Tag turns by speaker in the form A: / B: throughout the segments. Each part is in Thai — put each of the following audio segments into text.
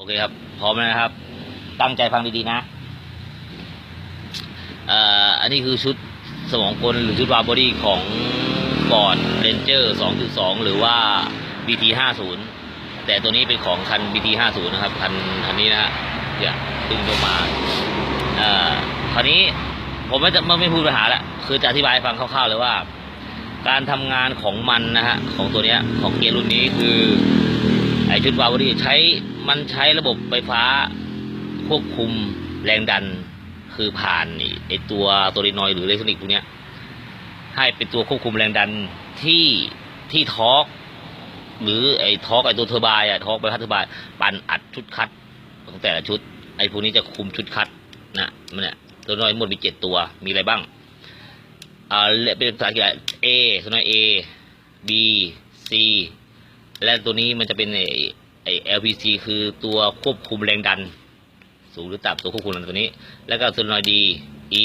A: โอเคครับ พร้อมนะครับ ตั้งใจฟังดีๆนะอ่ออันนี้คือชุดสมองกลหรือชุดวาบอดี้ของฟอร์ดเรนเจอร์2.2 หรือว่า BT 50แต่ตัวนี้เป็นของคัน BT 50นะครับ คันคันนี้นะฮะเนี่ยตึงลงมาอ่อคราวนี้ผมไม่จะไม่พูดปัญหาละคือจะอธิบายฟังคร่าวๆเลยว่า การทำงานของมันนะฮะของตัวเนี้ยของเกียร์รุ่นนี้คือไอชุดวาล์วนี่ใช้ มันใช้ระบบไฟฟ้าควบคุมแรงดันคือผ่านไอ้ไอตัวโซลินอยหรืออิเล็กทรอนิกส์พวกเนี้ยให้เป็นตัวควบคุมแรงดันที่ที่ทอร์กหรือไอทอร์กไอตัวเทอร์บน์อะทอร์กใบพัดเทอร์บน์ปั่นอัดชุดคัดของแต่ละชุด ไอพวกนี้จะคุมชุดคัดนะมันเนี่ยโซลินอยหมดมีเจ็ดตัวมีอะไรบ้างอ่าเป็นภาษาอังกฤษ A โซลินอยด์ A B C และตัวนี้มันจะเป็นไอไอ LPC คือตัวควบคุมแรงดัน สูงหรือต่ำตัวควบคุมแรงดันตัวนี้ แล้วก็โซลนอยดี E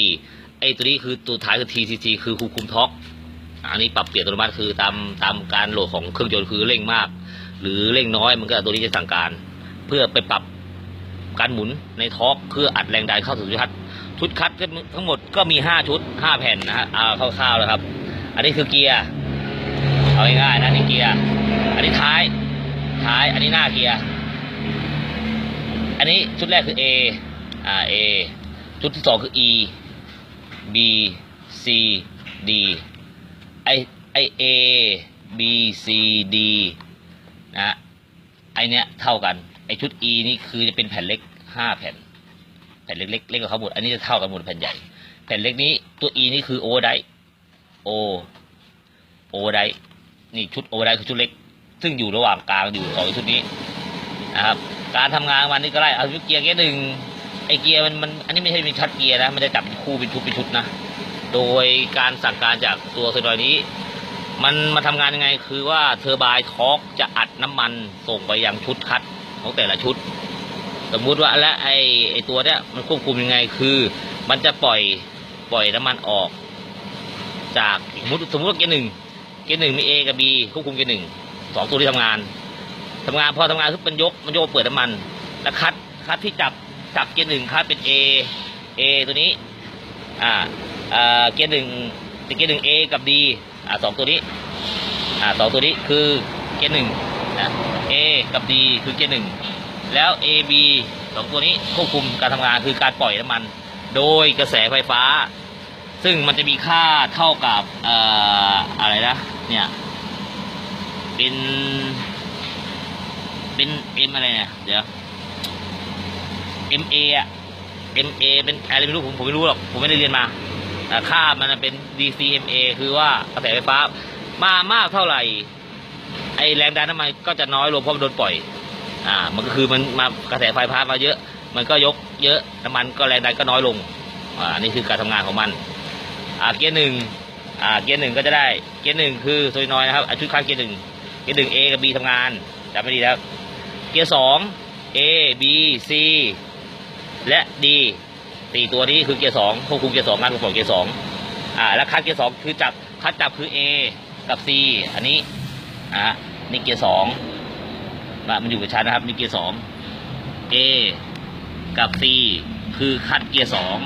A: ไอตัวนี้คือตัวท้ายคือ TCC คือควบคุมท็อกอันนี้ปรับเปลี่ยนอัตโนมัติคือตามตามการโหลดของเครื่องยนต์คือเร่งมาก หรือเร่งน้อยมันก็ตัวนี้จะสั่งการ เพื่อไปปรับการหมุนในท็อกเพื่ออัดแรงดันเข้าสู่ชุดคัดชุดคัดทั้งหมดก็มีห้าชุดห้าแผ่นนะฮะเอาคร่าวๆเลยครับ อันนี้คือเกียร์เอาง่ายๆนะนี่เกียร์อันนี้ท้าย ท้าย อันนี้หน้าเกียร์ อันนี้ชุดแรกคือ A อ่า A ชุดที่สองคือ E B C D ไอไอ A B C D นะไอเนี้ยเท่ากัน ไอชุด E นี่คือจะเป็นแผ่นเล็กห้าแผ่น แผ่นเล็กๆเล็กกว่าเขาหมด อันนี้จะเท่ากันหมดแผ่นใหญ่ แผ่นเล็กนี้ตัว E นี่คือโอไดโอโอไดนี่ชุดโอไดคือชุดเล็ก ซึ่งอยู่ระหว่างกลางอยู่สองชุดนี้นะครับการทำงานมันนี่ก็ได้เอาชุดเกียร์เกียร์หนึ่งไอเกียร์มันมันอันนี้ไม่ใช่เป็นชัดเกียร์นะมันจะจับคู่เป็นชุดเป็นชุดนะโดยการสั่งการจากตัวเซอร์นอยนี้ มันมาทำงานยังไงคือว่าเทอร์ไบน์ทอร์กจะอัดน้ำมันส่งไปยังชุดคัดของแต่ละชุด สมมุติว่าและไอไอตัวเนี้ยมันควบคุมยังไงคือ มันจะปล่อยปล่อยน้ำมันออก จากสมมติสมมติว่าเกียร์หนึ่งเกียร์หนึ่งมี A กับ B ควบคุมเกียร์หนึ่ง สองตัวที่ทำงานทำงานพอทำงานคือมันยกมันยกเปิดน้ำมัน แล้วคัดคัดที่จับจับเกียร์หนึ่งคัดเป็น A A ตัวนี้อ่าอ่าเกียร์หนึ่งเกียร์หนึ่ง A กับ D อ่าสองตัวนี้ อ่าสองตัวนี้คือเกียร์หนึ่งนะ A กับ D คือเกียร์หนึ่งแล้ว A B สองตัวนี้ควบคุมการทำงานคือการปล่อยน้ำมัน โดยกระแสไฟฟ้า ซึ่งมันจะมีค่าเท่ากับอ่ออะไรนะเนี่ย เป็น เป็น M อะไรเนี่ย เดี๋ยว MA อะ MA เอเป็นอะไรไม่รู้ผมผมไม่รู้หรอก ผมไม่ได้เรียนมาแต่ค่ามันเป็น DCMA คือว่ากระแสไฟฟ้ามามากเท่าไหร่ ไอแรงดันน้ำมันก็จะน้อยลงเพราะมันโดนปล่อย อ่า มันก็คือมันมากระแสไฟฟ้ามาเยอะ มันก็ยกเยอะน้ำมันก็แรงดันก็น้อยลง อ่า นี่คือการทำงานของมัน อ่า เกียร์หนึ่งอ่า เกียร์หนึ่งก็จะได้ เกียร์หนึ่งคือโซลินอยนะครับอะชุดคันเกียร์หนึ่ง เกียร์หนึ่ง A กับ B ทำงานจำไม่ดีแล้ว เกียร์สอง A B C และ D สี่ตัวนี้คือเกียร์สองควบคุมเกียร์สองงานของเกียร์สองอ่า แล้วคัดเกียร์สองคือจับคัดจับคือ A กับ C อันนี้อ่านี่เกียร์สองมันอยู่กับชั้นนะครับ นี่เกียร์สอง A กับ C คือคัดเกียร์สอง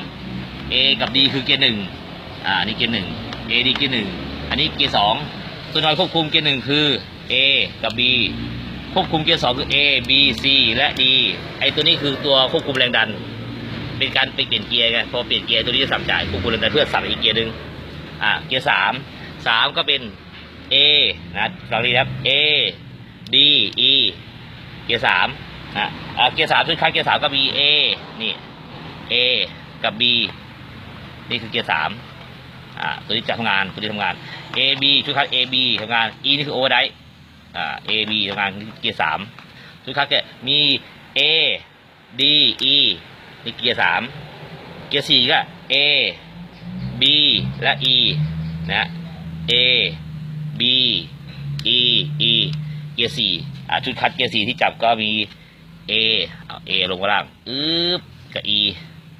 A: A กับ D คือเกียร์หนึ่งอ่านี่เกียร์หนึ่ง A D เกียร์หนึ่งอันนี้เกียร์สองตัวนอยควบคุมเกียร์หนึ่งคือ A กับ B ควบคุมเกียร์สองคือ A B C และ D ไอตัวนี้คือตัวควบคุมแรงดัน เป็นการไปเปลี่ยนเกียร์ไงพอเปลี่ยนเกียร์ตัวนี้จะสับจ่ายควบคุมแรงดันเพื่อสับอีกเกียร์หนึ่งอ่าเกียร์สามสามก็เป็น A นะฟังดีครับ A D E เกียร์สามอะอ่าเกียร์สามชุดคันเกียร์สามก็มี A นี่ A กับ B นี่คือเกียร์สามอ่าตัวนี้จะทำงานตัวนี้ทำงาน A B ชุดคัน A B ทำงาน E นี่คือโอเวอร์ได อ่า A B ทำงานเกียร์สามชุดคันแกมี A D E นี่เกียร์สามเกียร์สี่ก็ A B และ E นะ A B E E เกียร์สี่อ่าชุดคัดเกียร์สี่ที่จับก็มี A เอา A ลงมาล่างอึ๊บกับ E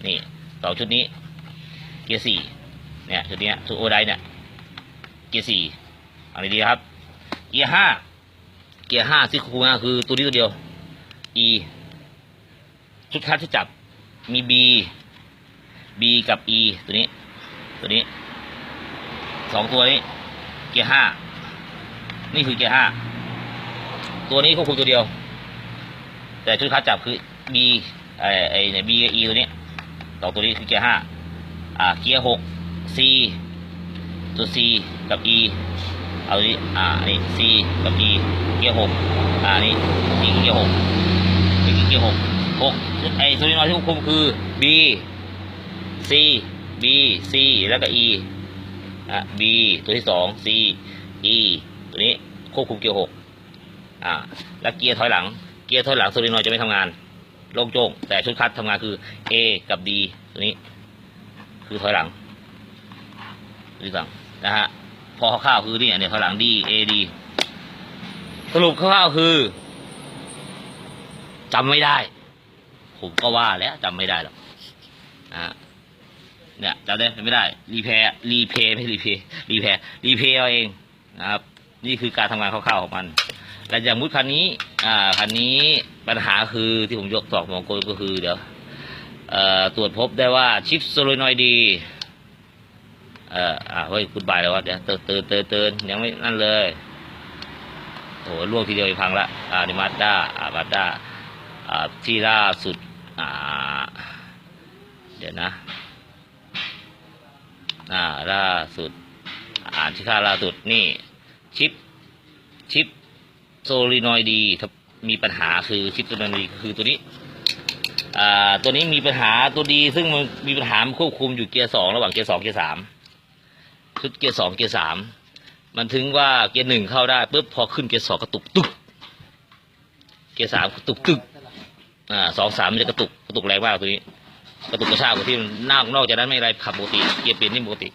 A: นี่สองชุดนี้ เกียร์สี่เนี่ยชุดนี้ชุดโอไดเนี่ยเกียร์สี่เอะไรดีครับ เกียร์ห้า เกียร์ห้าที่คูนะคือตัวนี้ตัวเดียว E ชุดคัดที่จับมี B B กับ E ตัวนี้ ตัวนี้สองตัวนี้ เกียร์ห้านี่คือเกียร์ห้าตัวนี้ควบคุมตัวเดียว แต่ชุดคัดจับคือ B ไอไอเนี่ย B กับ E ตัวนี้สองตัวนี้คือเกียร์ห้าอ่าเกียร์หก C ตัว C กับ E เอาตัวนี้อ่านี่ C กับ E เกียร์หกอ่านี่นี่เกียร์หกนี่คือเกียร์หกหกไอตัวนี้น้อยที่ควบคุมคือ B C B C แล้วก็ E อะ B ตัวที่สอง C E ตัวนี้ควบคุมเกียร์หกอ่าแล้วเกียร์ถอยหลัง เกียร์ถอยหลังโซลินอยจะไม่ทำงานโล่งโจ้งแต่ชุดคัดทำงานคือ A กับ D ตัวนี้ คือถอยหลังตัวที่งนะฮะ พอคร่าวคือเนี่ยเนี่ยถอยหลัง D A D สรุปคร่าวคือจำไม่ได้ ผมก็ว่าแล้วจำไม่ได้หรอกอ่าเนี่ยจำได้ไม่ได้ รีเพย์รีเพย์ไม่รีเพย์รีเพย์รีเพย์เอาเองนะครับนี่คือการทำงานคร่าวๆของมัน และอย่างมุดคันนี้ อ่าคันนี้ปัญหาคือที่ผมยกสอกมองโกก็คือเดี๋ยวเอ่อตรวจพบได้ว่าชิปโซโลนอยดี เอออ่าเฮ้ยคุณบายแล้ววะเดี๋ยวเตือนเตือนเตือนเตือนยังไม่นั่นเลยโอ้โหล่วงทีเดียวอีพังละอ่านี่มาด้าอ่ามาด้าอ่าที่ล่าสุดอ่าเดี๋ยวนะอ่าล่าสุด อ่านที่ค่าล่าสุดนี่ ชิป ชิปโซลินอยดีถ้ามีปัญหาคือชิปโซลินอยดีคือตัวนี้อ่าตัวนี้มีปัญหาตัวดีซึ่งมันมีปัญหาควบคุมอยู่เกียร์สองระหว่างเกียร์สองเกียร์สาม ชุดเกียร์สองเกียร์สามมันถึงว่าเกียร์หนึ่งเข้าได้ปุ๊บพอขึ้นเกียร์สองกระตุกตึกเกียร์สามกระตุกตึกอ่าสองสามมันจะกระตุกกระตุกแรงมากตัวนี้กระตุกกระชากกว่าที่มันนอกนอกจากนั้นไม่อะไรขับปกติเกียร์เปลี่ยนนี่ปกติ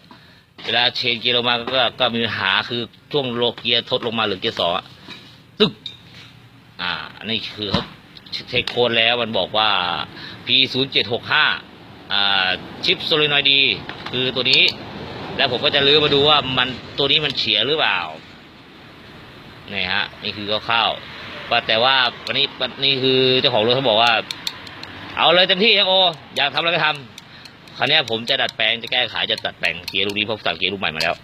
A: เวลาเชนเกียร์ลงมาก็ก็มีปัญหาคือช่วงโลเกียร์ทดลงมาหรือเกียร์สองตึกอ่าอันนี้คือเขาเทคโคนแล้วมันบอกว่า P 0 7 6 5อ่าชิปโซลินอยดี คือตัวนี้ แล้วผมก็จะลื้อมาดูว่ามันตัวนี้มันเฉียหรือเปล่านี่ฮะ นี่คือคร่าวๆว่าแต่ว่าวันนี้วันนี้คือเจ้าของรถเขาบอกว่า เอาเลยเต็มที่ครับโอ อยากทำอะไรก็ทำคราวนี้ผมจะดัดแปลงจะแก้ไขจะดัดแปลงเกียร์ลูกนี้เพราะสั่งเกียร์ลูกใหม่มาแล้ว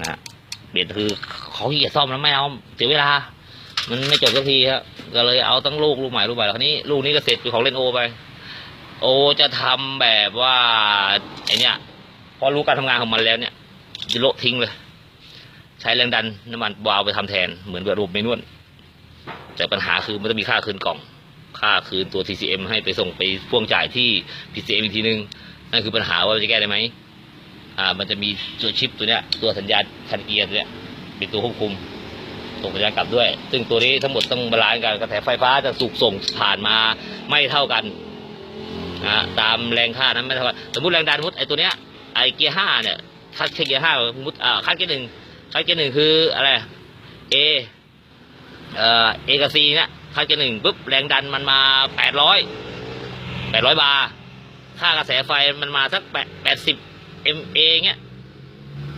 A: นะฮะเปลี่ยนคือเขาขี้เกียจซ่อมแล้วไม่เอาเสียเวลา มันไม่จบสักทีครับก็เลยเอาตั้งลูกลูกใหม่ลูกใหม่แล้วคราวนี้ลูกนี้ก็เสร็จเป็นของเล่นโอไป โอจะทำแบบว่าไอเนี้ย พอรู้การทำงานของมันแล้วเนี่ยจะโละทิ้งเลย ใช้แรงดันน้ำมันวาล์วไปทำแทนเหมือนแบบรูปเมนวลแต่ปัญหาคือมันต้องมีค่าคืนกล่อง ค่าคืนตัว TCM ให้ไปส่งไปพ่วงจ่ายที่ PCM อีกทีนึงนั่นคือปัญหาว่าจะแก้ได้ไหมอ่า มันจะมีตัวชิปตัวเนี้ย ตัวสัญญาณคันเกียร์ตัวเนี้ยเป็นตัวควบคุมส่งสัญญาณกลับด้วย ซึ่งตัวนี้ทั้งหมดต้องบาลานซ์กันกระแสไฟฟ้าจะสูกส่งผ่านมาไม่เท่ากันนะตามแรงค่านั้นไม่เท่ากันสมมติแรงดันสมมติไอตัวเนี้ย ไอเกียร์ห้าเนี่ยคัดเกียร์ห้ามมติอ่าคัดเกียร์หนึ่งคัดเกียร์หนึ่งคืออะไร A เอ่อกับ C เนี่ยคัดเกียร์หนึ่งปุ๊บแรงดันมันมาแปดร้อยแปดร้อยบาร์ค่ากระแสไฟมันมาสักแปดแปดสิบ MA เงี้ย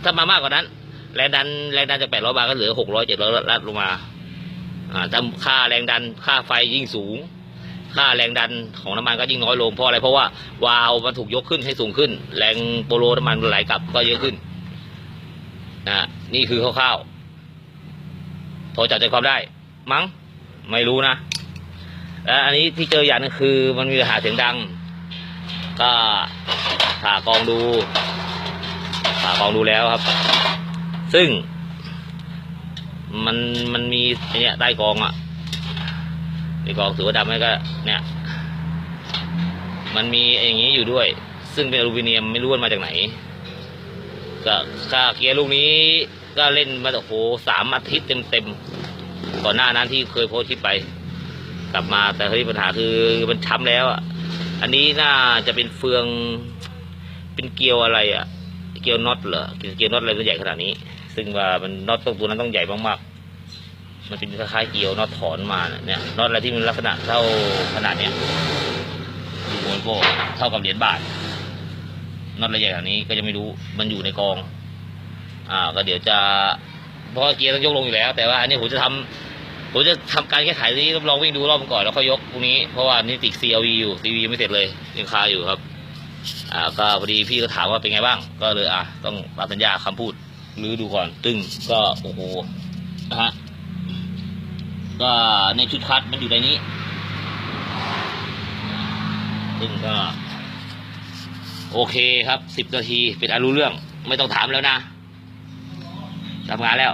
A: ถ้ามามากกว่านั้น แรงดันแรงดันจากแปดร้อยบาร์ก็เหลือหกร้อยเจ็ดร้อยลัดลงมาอ่าถ้าค่าแรงดันค่าไฟยิ่งสูง ค่าแรงดันของน้ำมันก็ยิ่งน้อยลงเพราะอะไรเพราะว่าวาล์วมันถูกยกขึ้นให้สูงขึ้น แรงโปโลน้ำมันไหลกลับก็เยอะขึ้นนะนี่คือคร่าวๆพอจับใจความได้ มั้งไม่รู้นะและอันนี้ที่เจออย่างนึงคือมันมีปัญหาเสียงดัง ก็ผ่ากองดูผ่ากองดูแล้วครับ ซึ่ง มันมันมีเนี้ยใต้กองอะ ในกองถือว่าดำไหมก็ เนี่ย มันมีอย่างนี้อยู่ด้วย ซึ่งเป็นอลูมิเนียมไม่รู้ว่ามาจากไหน ก็ค่าเกียร์ลูกนี้ก็เล่นมาโอ้โหสามอาทิตย์เต็มๆก่อนหน้านั้นที่เคยโพสต์คลิปไป กลับมาแต่ที่ปัญหาคือมันช้ำแล้วอะอันนี้น่าจะเป็นเฟือง เป็นเกลียวอะไรอะ เกลียวน็อตเหรอเกลียวน็อตอะไรตัวใหญ่ขนาดนี้ ซึ่งว่ามันน็อตตรงตัวนั้นต้องใหญ่มากๆ มันเป็นคล้ายๆเกลียวน็อตถอนมาเนี่ยน็อตอะไรที่มันลักษณะเท่าขนาดเนี้ยดูโวลโวเท่ากับเหรียญบาทน็อตละเอียดอย่างนี้ก็จะไม่รู้มันอยู่ในกอง อ่า ก็เดี๋ยวจะเพราะเกียร์ต้องยกลงอยู่แล้ว แต่ว่าอันนี้ผมจะทำผมจะทำการแก้ไขนี้ลองวิ่งดูรอบก่อนแล้วค่อยยกพรุ่งนี้เพราะว่านี่ติด CLV อยู่ CLV ไม่เสร็จเลยยังคาอยู่ครับ อ่า ก็พอดีพี่ก็ถามว่าเป็นไงบ้าง ก็เลยอะต้องรับสัญญาคำพูดรื้อดูก่อนตึงก็โอ้โหนะฮะ ก็ในชุดคัดมันอยู่ในนี้ ซึ่งก็ โอเคครับสิบนาทีเป็นอารู้เรื่อง ไม่ต้องถามแล้วนะทำงานแล้ว